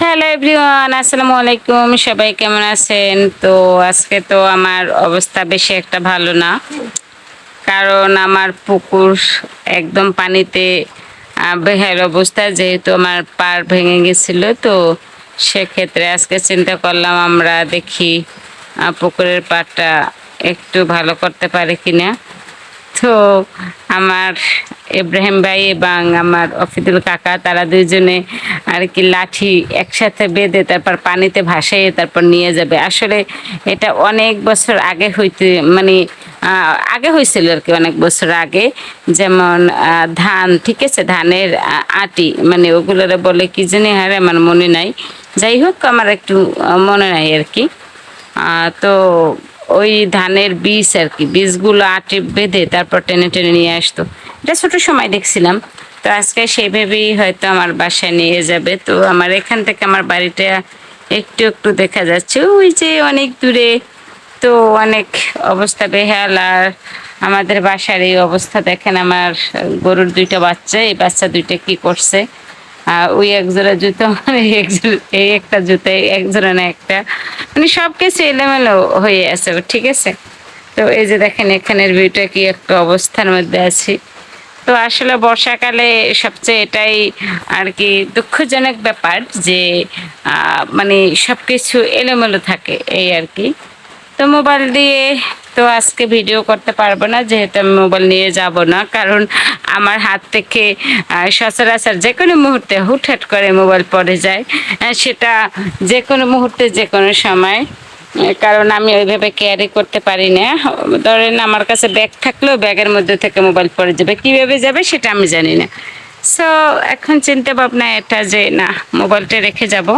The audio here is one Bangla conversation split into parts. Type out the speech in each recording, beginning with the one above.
হ্যালো এভরিওয়ান, আসসালামু আলাইকুম। সবাই কেমন আছেন? তো আজকে তো আমার অবস্থা বেশি একটা ভালো না, কারণ আমার পুকুর একদম পানিতে বেহাল অবস্থা যেহেতু আমার পার ভেঙে গেছিল। তো সেক্ষেত্রে আজকে চিন্তা করলাম আমরা দেখি পুকুরের পাড়টা একটু ভালো করতে পারি কিনা। তো আমার ইব্রাহিম ভাই এবং আমার অফিদুল কাকা, তারা দুইজনে আর কি লাঠি একসাথে বেঁধে তারপর পানিতে ভাসাইয়ে তারপর নিয়ে যাবে। আসলে এটা অনেক বছর আগে হইতে মানে আগে হয়েছিল আর কি অনেক বছর আগে। যেমন ধান, ঠিক আছে? ধানের আটি মানে ওগুলোরে বলে কি জানি, হারে আমার মনে নাই। যাই হোক, আমার একটু মনে নাই আর কি। তো ওই ধানের বীজ আর কি, বীজগুলো আটে বেঁধে তারপর টেনে টেনে নিয়ে আসতো। এটা ছোট সময় দেখছিলাম, তো আজকে সেইভাবেই হয়তো আমার বাসায় নিয়ে যাবে। তো আমার এখান থেকে আমার বাড়িটা একটু একটু দেখা যাচ্ছে। ওই যে অনেক দূরে তো অনেক অবস্থা বেহাল আর আমাদের বাসার এই অবস্থা দেখেন আমার গরুর দুইটা বাচ্চা, এই বাচ্চা দুইটা কি করছে? ওই এক জোড়া জুতো মানে এই এক এই একটা জুতো এক জোড়া না একটা। মানে সব কিছু এলোমেলো হয়ে আছে, ঠিক আছে? তো এই যে দেখেন, এখানের ভিউটা কি একটা অবস্থার মধ্যে আছি। তো আসলে বর্ষাকালে সবচেয়ে এটাই আর কি দুঃখজনক ব্যাপার যে মানে সব কিছু এলোমেলো থাকে, এই আর কি। তো মোবাইল দিয়ে তো আজকে ভিডিও করতে পারব না, যেহেতু আমি মোবাইল নিয়ে যাব না। কারণ আমার হাত থেকে সচরাচর যে কোনো মুহূর্তে হুটহাট করে মোবাইল পড়ে যায়। সেটা যে কোনো মুহূর্তে, যে কোনো সময়। কারণ আমি ওইভাবে ক্যারি করতে পারি না। ধরেন আমার কাছে ব্যাগ থাকলেও ব্যাগের মধ্যে থেকে মোবাইল পড়ে যাবে। কীভাবে যাবে সেটা আমি জানি না। সো এখন চিন্তা ভাবনা এটা যে, না মোবাইলটা রেখে যাব।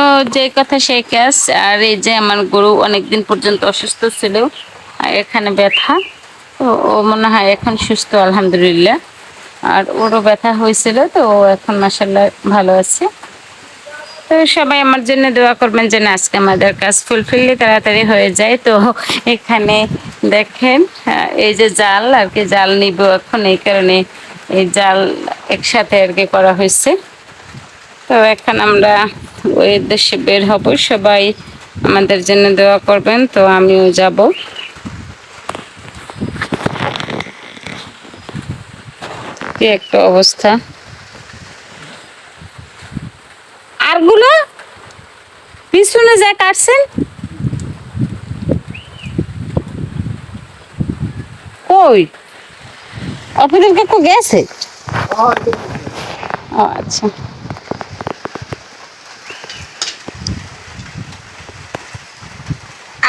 তো যে কথা সেই কাজ আর এই যে আমার গরু অনেকদিন পর্যন্ত অসুস্থ ছিল, আর এখানে ব্যথা, তো ও মনে হয় এখন সুস্থ, আলহামদুলিল্লাহ। আর ওরও ব্যথা হয়েছিল, তো ও এখন মাসাল্লাহ ভালো আছে। তো সবাই আমার জন্য দোয়া করবেন যেন আজকে আমাদের কাজ ফুলফিললি তাড়াতাড়ি হয়ে যায়। তো এখানে দেখেন এই যে জাল, আর কি জাল নিব এখন, এই কারণে এই জাল একসাথে আর কি করা হয়েছে। তো এখন আমরা ওই উদ্দেশ্যে বের হব। সবাই আমাদের জন্য দোয়া করবেন, তো আমিও যাব। কি একটা অবস্থা। আরগুলো পিছনে যা কাটছেন। কই? অফিসের কাকু গেছে? ও আচ্ছা।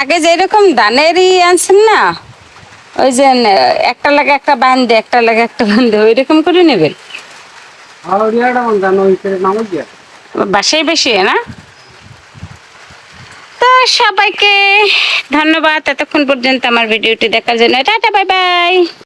আগে যেরকম দানেরই আনছেন না ওই যে একটা লাগে একটা বান্ধে একটা লাগে একটা বান্ধে ওই রকম করে নেবেন বাসায় বেশি না? তো সবাইকে ধন্যবাদ এতক্ষণ পর্যন্ত আমার ভিডিওটি দেখার জন্য। Tata bye bye.